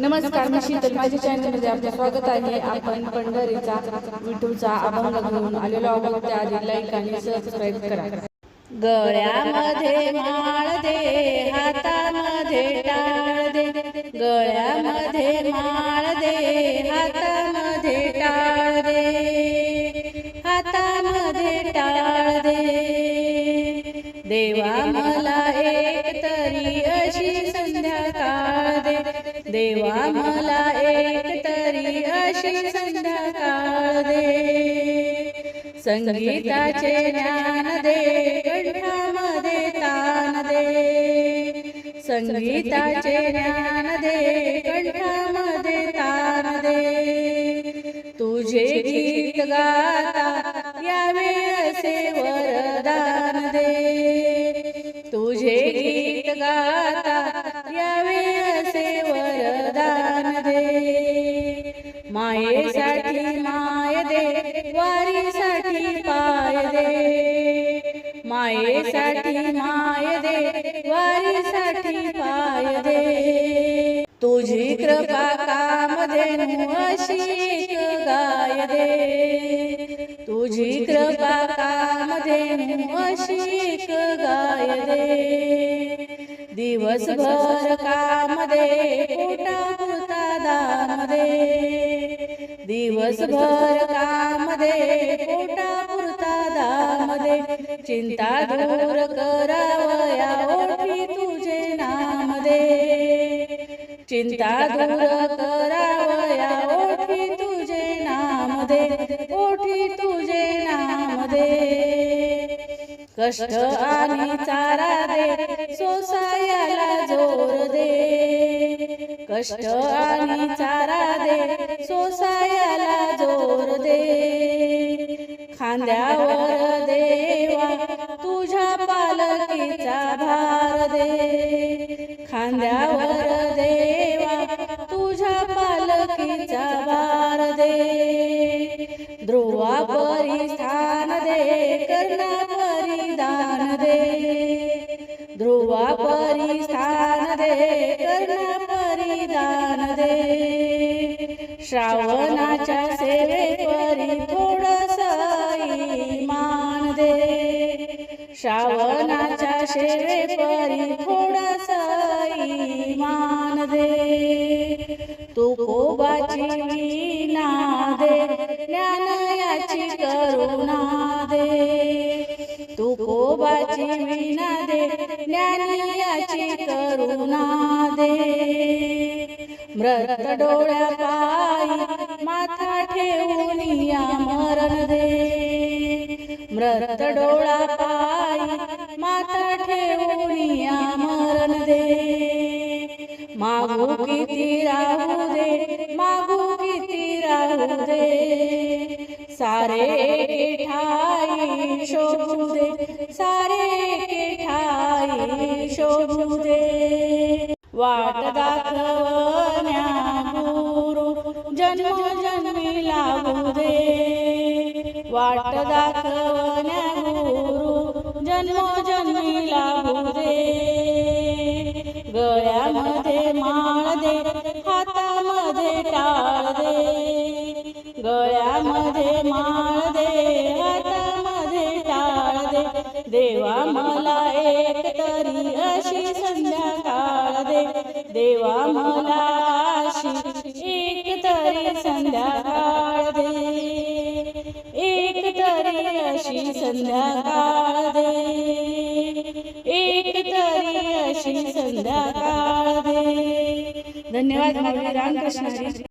नमस्कार मी शीतल. माझ्या चॅनलमध्ये आपलं स्वागत आहे. आपण पंढरीचा विठूचा अभंग घेऊन आलेलो आहोत. त्याआधी लाईक आणि सबस्क्राईब करा. गळ्यामध्ये माळ दे हातामध्ये टाळ दे. गळ्यामध्ये माळ दे हातामध्ये टाळ दे. हातामध्ये टाळ दे. देवा मला एक तरी अशी संध्याकाळ देवा मला एक तरी अशी संध्याकाळ दे. संगीताचे ज्ञान दे कंठामध्ये तान दे. संगीताचे ज्ञान दे कंठामध्ये तान दे. तुझे गीत गाता यावे असे वर वारीसाठी पाय दे तुझी कृपा काम देणू गाय दे तुझी कृपा काम देणू गाय दे दिवसभर काम दे पोटा दाम दे दिवसभर काम दे पोटा दाम दे चिंता दूर करावया चिंता दूर करावया ओठी तुझे नाम दे ओठी तुझे नाम दे कष्ट आणि चारा दे सोसायाला जोर दे. कष्ट आणि चारा दे सोसायाला जोर दे. खांद्यावर देवा तुझ्या पालकीचा भार दे. खांद्यावर पालकीचा भार दे ध्रुवा परी स्थान दे कर्णा परिधान दे. ध्रुवा परी स्थान दे कर्णा परिधान दे. श्रावणाच्या सेवे परी थोड दे ज्ञानयाची करुणा दे. तू कोबाची वीणा दे ज्ञानयाची करुणा दे. मृत डोळ्या पायी माथा ठेवून या मरण दे. मृत डोळा पायी माथा ठेवून या मरण दे. मागू किती राहू दे मागू राहू दे सारे ठाई शोभू दे. सारे एके ठाई शोभू दे. वाट दाखवण्या गुरु जन्म जन्मी लागू दे. वाट दाखवण्या गुरु जन्म देवा मला एक तरी अशी संध्याकाळ दे. देवा मला अशी एक तरी संध्याकाळ दे. एक तरी अशी संध्याकाळ दे. एक तरी अशी संध्याकाळ दे. धन्यवाद रामकृष्ण